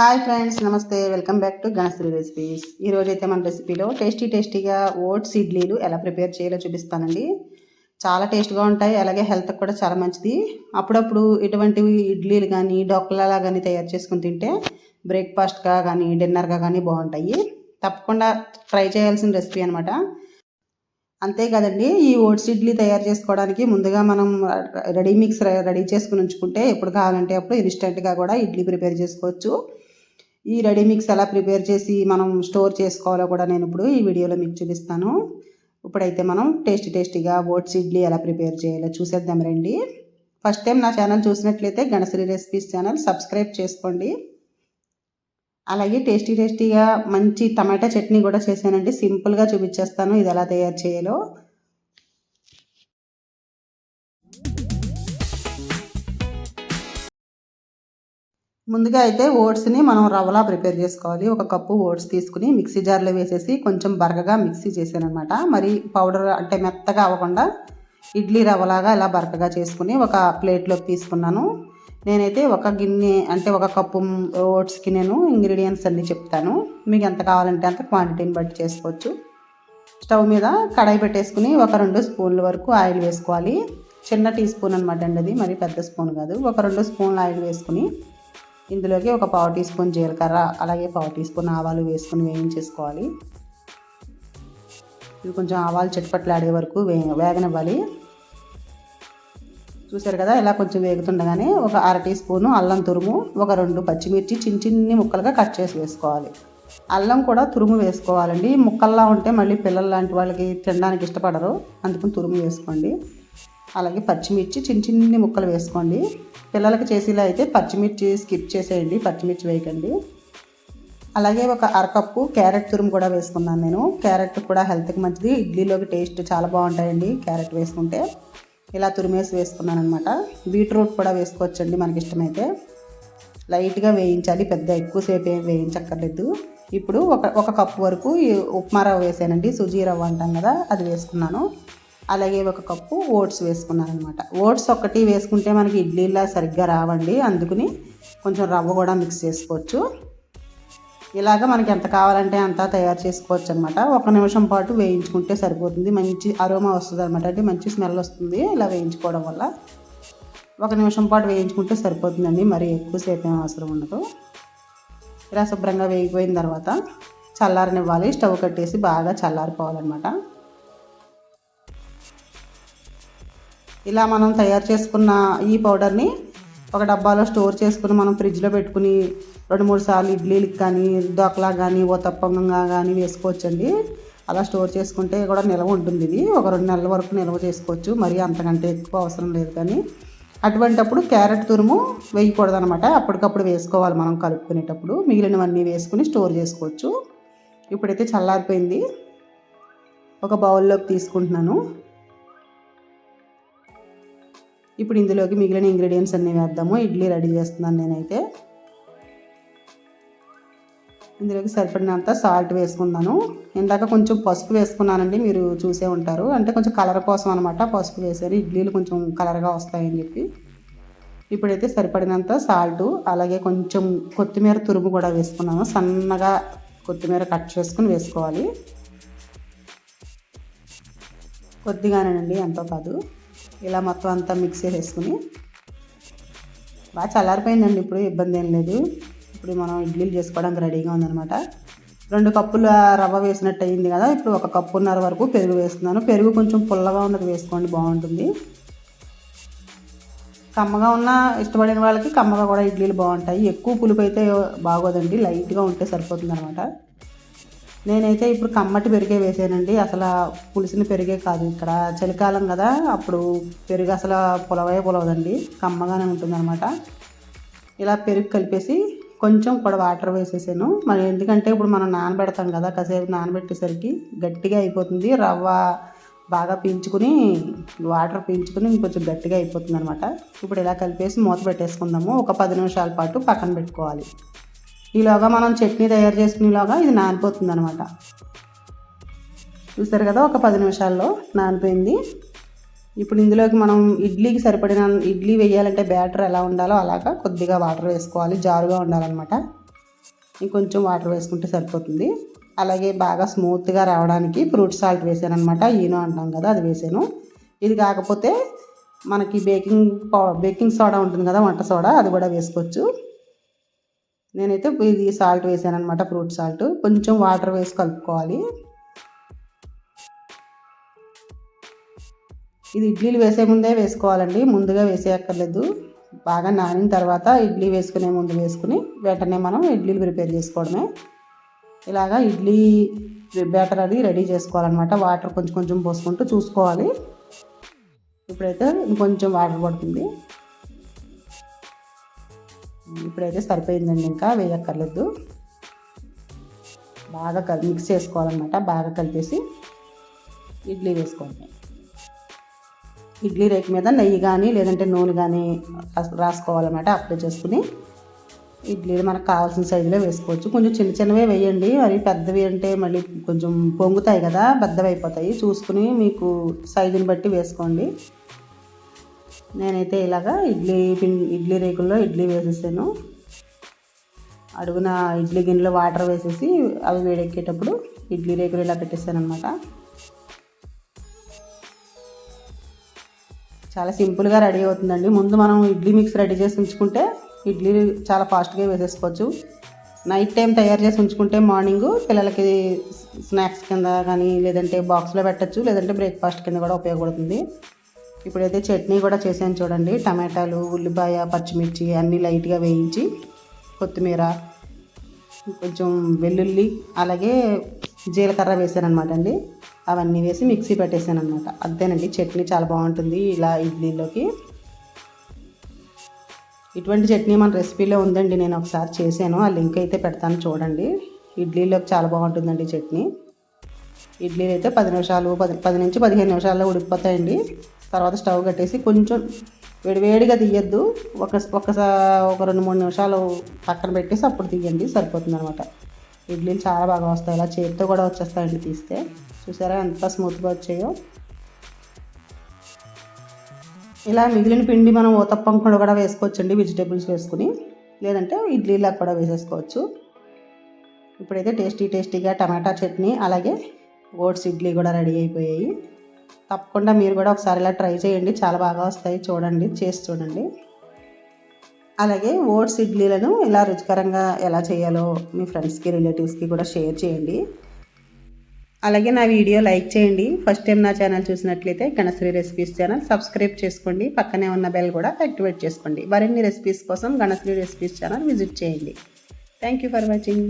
Hi friends నమస్తే welcome back to Ganasri recipes ఈరోజు అయితే మన రెసిపీలో టేస్టీ టేస్టీగా ఓట్స్ ఇడ్లీలు ఎలా ప్రిపేర్ చేయాలో చూపిస్తానండి. చాలా టేస్ట్గా ఉంటాయి అలాగే హెల్త్కి కూడా చాలా మంచిది. అప్పుడప్పుడు ఇటువంటివి ఇడ్లీలు కానీ డొక్కలాగా కానీ తయారు చేసుకుని తింటే బ్రేక్ఫాస్ట్గా కానీ డిన్నర్గా కానీ బాగుంటాయి. తప్పకుండా ట్రై చేయాల్సిన రెసిపీ అనమాట అంతేకాదండి ఈ ఓట్స్ ఇడ్లీ తయారు చేసుకోవడానికి ముందుగా మనం రెడీ మిక్స్ రెడీ చేసుకుని ఉంచుకుంటే ఎప్పుడు కావాలంటే అప్పుడు ఇన్స్టెంట్గా కూడా ఇడ్లీ ప్రిపేర్ చేసుకోవచ్చు. ఈ రెడీ మిక్స్ ఎలా ప్రిపేర్ చేసి మనం స్టోర్ చేసుకోవాలో కూడా నేను ఇప్పుడు ఈ వీడియోలో మీకు చూపిస్తాను. ఇప్పుడైతే మనం టేస్టీ టేస్టీగా ఓట్స్ ఇడ్లీ ఎలా ప్రిపేర్ చేయాలో చూసేద్దాం రండి. ఫస్ట్ టైం నా ఛానల్ చూసినట్లయితే గణశ్రీ రెసిపీస్ ఛానల్ సబ్స్క్రైబ్ చేసుకోండి. అలాగే టేస్టీ టేస్టీగా మంచి టమాటా చట్నీ కూడా చేశానండి. సింపుల్గా చూపించేస్తాను ఇది ఎలా తయారు చేయాలో. ముందుగా అయితే ఓట్స్ని మనం రవ్వలా ప్రిపేర్ చేసుకోవాలి. ఒక కప్పు ఓట్స్ తీసుకుని మిక్సీ జార్లో వేసేసి కొంచెం బరకగా మిక్సీ చేశాను అనమాట మరి పౌడర్ అంటే మెత్తగా అవ్వకుండా ఇడ్లీ రవ్వలాగా ఇలా బరకగా చేసుకుని ఒక ప్లేట్లోకి తీసుకున్నాను. నేనైతే ఒక గిన్నె అంటే ఒక కప్పు ఓట్స్కి నేను ఇంగ్రీడియంట్స్ అన్నీ చెప్తాను. మీకు ఎంత కావాలంటే అంత క్వాంటిటీని బట్టి చేసుకోవచ్చు. స్టవ్ మీద కడాయి పెట్టేసుకుని ఒక రెండు స్పూన్ల వరకు ఆయిల్ వేసుకోవాలి. చిన్న టీ స్పూన్ అనమాట అండి అది మరి పెద్ద స్పూన్ కాదు. ఒక రెండు స్పూన్ల ఆయిల్ వేసుకుని ఇందులోకి ఒక పావు టీ స్పూన్ జీలకర్ర అలాగే పావు టీ స్పూన్ ఆవాలు వేసుకుని వేయించేసుకోవాలి. ఇవి కొంచెం ఆవాలు చిట్పట్లాడే వరకు వే వేగనివ్వాలి. చూసారు కదా ఇలా కొంచెం వేగుతుండగానే ఒక అర టీ స్పూను అల్లం తురుము ఒక రెండు పచ్చిమిర్చి చిన్న చిన్ని ముక్కలుగా కట్ చేసి వేసుకోవాలి. అల్లం కూడా తురుము వేసుకోవాలండి. ముక్కల్లా ఉంటే మళ్ళీ పిల్లలు లాంటి వాళ్ళకి తినడానికి ఇష్టపడరు. అందుకని తురుము వేసుకోండి. అలాగే పచ్చిమిర్చి చిన్న చిన్ని ముక్కలు వేసుకోండి. పిల్లలకి చేసేలా అయితే పచ్చిమిర్చి స్కిప్ చేసేయండి పచ్చిమిర్చి వేయకండి. అలాగే ఒక అరకప్పు క్యారెట్ తురుము కూడా వేసుకున్నాను నేను. క్యారెట్ కూడా హెల్త్కి మంచిది ఇడ్లీలోకి టేస్ట్ చాలా బాగుంటాయండి క్యారెట్ వేసుకుంటే. ఇలా తురిమేసి వేసుకున్నాను అనమాట బీట్రూట్ కూడా వేసుకోవచ్చండి మనకి ఇష్టమైతే లైట్గా వేయించాలి పెద్ద ఎక్కువసేపు ఏం వేయించక్కర్లేదు. ఇప్పుడు ఒక ఒక కప్పు వరకు ఉప్మా రవ్వ వేసానండి సుజీ రవ్వ అంటాం కదా అది వేసుకున్నాను. అలాగే ఒక కప్పు ఓట్స్ వేసుకున్నారనమాట. ఓట్స్ ఒకటి వేసుకుంటే మనకి ఇడ్లీలా సరిగ్గా రావండి. అందుకుని కొంచెం రవ్వ కూడా మిక్స్ చేసుకోవచ్చు. ఇలాగ మనకి ఎంత కావాలంటే అంత తయారు చేసుకోవచ్చు అనమాట ఒక నిమిషం పాటు వేయించుకుంటే సరిపోతుంది. మంచి అరోమా వస్తుంది అనమాట అంటే మంచి స్మెల్ వస్తుంది ఇలా వేయించుకోవడం వల్ల. ఒక నిమిషం పాటు వేయించుకుంటే సరిపోతుందండి. మరి ఎక్కువసేపు ఏం అవసరం ఉండదు. ఇలా శుభ్రంగా వేగిపోయిన తర్వాత చల్లారనివ్వాలి. స్టవ్ కట్టేసి బాగా చల్లారిపోవాలన్నమాట ఇలా మనం తయారు చేసుకున్న ఈ పౌడర్ని ఒక డబ్బాలో స్టోర్ చేసుకుని మనం ఫ్రిడ్జ్లో పెట్టుకుని రెండు మూడు సార్లు ఇడ్లీలకు కానీ దోకలా కానీ ఓతప్పంగా కానీ వేసుకోవచ్చండి. అలా స్టోర్ చేసుకుంటే కూడా నిల్వ ఉంటుంది ఇది. ఒక రెండు నెలల వరకు నిల్వ చేసుకోవచ్చు. మరి అంతకంటే ఎక్కువ అవసరం లేదు కానీ. అటువంటప్పుడు క్యారెట్ తురుము వేయకూడదు అనమాట అప్పటికప్పుడు వేసుకోవాలి మనం కలుపుకునేటప్పుడు. మిగిలినవన్నీ వేసుకుని స్టోర్ చేసుకోవచ్చు. ఇప్పుడైతే చల్లారిపోయింది. ఒక బౌల్లోకి తీసుకుంటున్నాను. ఇప్పుడు ఇందులోకి మిగిలిన ఇంగ్రీడియంట్స్ అన్నీ వేద్దాము. ఇడ్లీ రెడీ చేస్తున్నాను నేనైతే. ఇందులోకి సరిపడినంత సాల్ట్ వేసుకున్నాను. ఇందాక కొంచెం పసుపు వేసుకున్నానండి మీరు చూసే ఉంటారు. అంటే కొంచెం కలర్ కోసం అనమాట పసుపు వేసారు ఇడ్లీలు కొంచెం కలర్గా వస్తాయని చెప్పి. ఇప్పుడైతే సరిపడినంత సాల్ట్ అలాగే కొంచెం కొత్తిమీర తురుము కూడా వేసుకున్నాను. సన్నగా కొత్తిమీర కట్ చేసుకుని వేసుకోవాలి. కొద్దిగానేనండి ఎంతో కాదు. ఇలా మొత్తం అంతా మిక్స్ చేసేసుకుని. బాగా చల్లారిపోయిందండి ఇప్పుడు ఇబ్బంది ఏం లేదు. ఇప్పుడు మనం ఇడ్లీలు చేసుకోవడానికి రెడీగా ఉందనమాట రెండు కప్పుల రవ్వ వేసినట్టు అయింది కదా ఇప్పుడు ఒక కప్పున్నర వరకు పెరుగు వేస్తున్నాను. పెరుగు కొంచెం పుల్లగా ఉన్నది వేసుకోండి బాగుంటుంది. కమ్మగా ఉన్న ఇష్టపడిన వాళ్ళకి కమ్మగా కూడా ఇడ్లీలు బాగుంటాయి. ఎక్కువ పులుపు అయితే బాగోదండి లైట్గా ఉంటే సరిపోతుంది అనమాట నేనైతే ఇప్పుడు కమ్మటి పెరిగే వేసానండి. అసలు పులిసిన పెరిగే కాదు ఇక్కడ. చలికాలం కదా అప్పుడు పెరుగు అసలు పులవే పులవదండి. కమ్మగానే ఉంటుందన్నమాట. ఇలా పెరుగు కలిపేసి కొంచెం కూడా వాటర్ వేసేసాను. మరి ఎందుకంటే ఇప్పుడు మనం నానబెడతాం కదా కాసేపు నానబెట్టేసరికి గట్టిగా అయిపోతుంది. రవ్వ బాగా పీల్చుకుని వాటర్ పీల్చుకుని ఇంకొంచెం గట్టిగా అయిపోతుంది అనమాట ఇప్పుడు ఇలా కలిపేసి మూత పెట్టేసుకుందాము. ఒక పది నిమిషాల పాటు పక్కన పెట్టుకోవాలి. ఈలోగా మనం చట్నీ తయారు చేసుకునేలాగా ఇది నానిపోతుంది అనమాట చూస్తారు కదా ఒక పది నిమిషాల్లో నానిపోయింది. ఇప్పుడు ఇందులోకి మనం ఇడ్లీకి సరిపడిన ఇడ్లీ వేయాలంటే బ్యాటర్ ఎలా ఉండాలో అలాగా కొద్దిగా వాటర్ వేసుకోవాలి జారుగా ఉండాలన్నమాట. ఇంకొంచెం వాటర్ వేసుకుంటే సరిపోతుంది. అలాగే బాగా స్మూత్గా రావడానికి ఫ్రూట్ సాల్ట్ వేసాను అనమాట ఈనో అంటాం కదా అది వేసాను. ఇది కాకపోతే మనకి బేకింగ్ పౌ బేకింగ్ సోడా ఉంటుంది కదా వంట సోడా అది కూడా వేసుకోవచ్చు. నేనైతే ఇది సాల్ట్ వేసాను అనమాట ఫ్రూట్ సాల్ట్. కొంచెం వాటర్ వేసి కలుపుకోవాలి. ఇది ఇడ్లీలు వేసే ముందే వేసుకోవాలండి ముందుగా వేసేయక్కర్లేదు. బాగా నానిన తర్వాత ఇడ్లీ వేసుకునే ముందు వేసుకుని వెంటనే మనం ఇడ్లీలు ప్రిపేర్ చేసుకోవడమే. ఇలాగా ఇడ్లీ బ్యాటర్ అది రెడీ చేసుకోవాలన్నమాట వాటర్ కొంచెం కొంచెం పోసుకుంటూ చూసుకోవాలి. ఇప్పుడైతే ఇంకొంచెం వాటర్ పడుతుంది. ఇప్పుడైతే సరిపోయిందండి ఇంకా వేయక్కర్లేదు. బాగా కలి మిక్స్ చేసుకోవాలన్నమాట బాగా కలిపేసి ఇడ్లీ వేసుకోండి. ఇడ్లీ రేకు మీద నెయ్యి కానీ లేదంటే నూనె కానీ రాసుకోవాలన్నమాట అప్లై చేసుకుని ఇడ్లీలు మనకు కావాల్సిన సైజులో వేసుకోవచ్చు. కొంచెం చిన్న చిన్నవే వేయండి మరి పెద్దవి అంటే మళ్ళీ కొంచెం పొంగుతాయి కదా బద్దవైపోతాయి. చూసుకుని మీకు సైజుని బట్టి వేసుకోండి. నేనైతే ఇలాగా ఇడ్లీ ఇడ్లీ రేకుల్లో ఇడ్లీ వేసేసాను. అడుగున ఇడ్లీ గిన్నెలో వాటర్ వేసేసి అవి వేడెక్కేటప్పుడు ఇడ్లీ రేకులు ఇలా పెట్టేసాను అనమాట చాలా సింపుల్గా రెడీ అవుతుందండి. ముందు మనం ఇడ్లీ మిక్స్ రెడీ చేసి ఉంచుకుంటే ఇడ్లీ చాలా ఫాస్ట్గా వేసేసుకోవచ్చు. నైట్ టైం తయారు చేసి ఉంచుకుంటే మార్నింగ్ పిల్లలకి స్నాక్స్ కింద కానీ లేదంటే బాక్స్లో పెట్టచ్చు లేదంటే బ్రేక్ఫాస్ట్ కింద కూడా ఉపయోగపడుతుంది. ఇప్పుడైతే చట్నీ కూడా చేసాను చూడండి. టమాటాలు ఉల్లిపాయ పచ్చిమిర్చి అన్నీ లైట్గా వేయించి కొత్తిమీర కొంచెం వెల్లుల్లి అలాగే జీలకర్ర వేసాను అనమాట అండి. అవన్నీ వేసి మిక్సీ పెట్టేశాను అనమాట అంతేనండి చట్నీ చాలా బాగుంటుంది ఇలా ఇడ్లీలోకి ఇటువంటి చట్నీ మన రెసిపీలో ఉందండి నేను ఒకసారి చేశాను. ఆ లింక్ అయితే పెడతాను చూడండి. ఇడ్లీలోకి చాలా బాగుంటుందండి చట్నీ. ఇడ్లీలు అయితే పది నిమిషాలు పది పది నుంచి పదిహేను నిమిషాల్లో ఉడికిపోతాయండి. తర్వాత స్టవ్ కట్టేసి కొంచెం వేడివేడిగా తీయద్దు. ఒక ఒకసా ఒక రెండు మూడు నిమిషాలు పక్కన పెట్టేసి అప్పుడు తీయండి సరిపోతుంది అనమాట ఇడ్లీలు చాలా బాగా వస్తాయి. ఇలా చేతితో కూడా వచ్చేస్తాయండి తీస్తే. చూసారా ఎంత స్మూత్గా వచ్చాయో. ఇలా మిగిలిన పిండి మనం ఊతప్పం కూడా వేసుకోవచ్చండి వెజిటేబుల్స్ వేసుకుని. లేదంటే ఇడ్లీలా కూడా వేసేసుకోవచ్చు. ఇప్పుడైతే టేస్టీ టేస్టీగా టమాటా చట్నీ అలాగే ఓట్స్ ఇడ్లీ కూడా రెడీ అయిపోయాయి. తప్పకుండా మీరు కూడా ఒకసారి ఇలా ట్రై చేయండి. చాలా బాగా వస్తాయి. చూడండి చేసి చూడండి. అలాగే ఓట్స్ ఇడ్లీలను ఇలా రుచికరంగా ఎలా చేయాలో మీ ఫ్రెండ్స్కి రిలేటివ్స్కి కూడా షేర్ చేయండి. అలాగే నా వీడియో లైక్ చేయండి. ఫస్ట్ టైం నా ఛానల్ చూసినట్లయితే గణశ్రీ రెసిపీస్ ఛానల్ సబ్స్క్రైబ్ చేసుకోండి. పక్కనే ఉన్న బెల్ కూడా యాక్టివేట్ చేసుకోండి. మరిన్ని రెసిపీస్ కోసం గణశ్రీ రెసిపీస్ ఛానల్ విజిట్ చేయండి. Thank you for watching.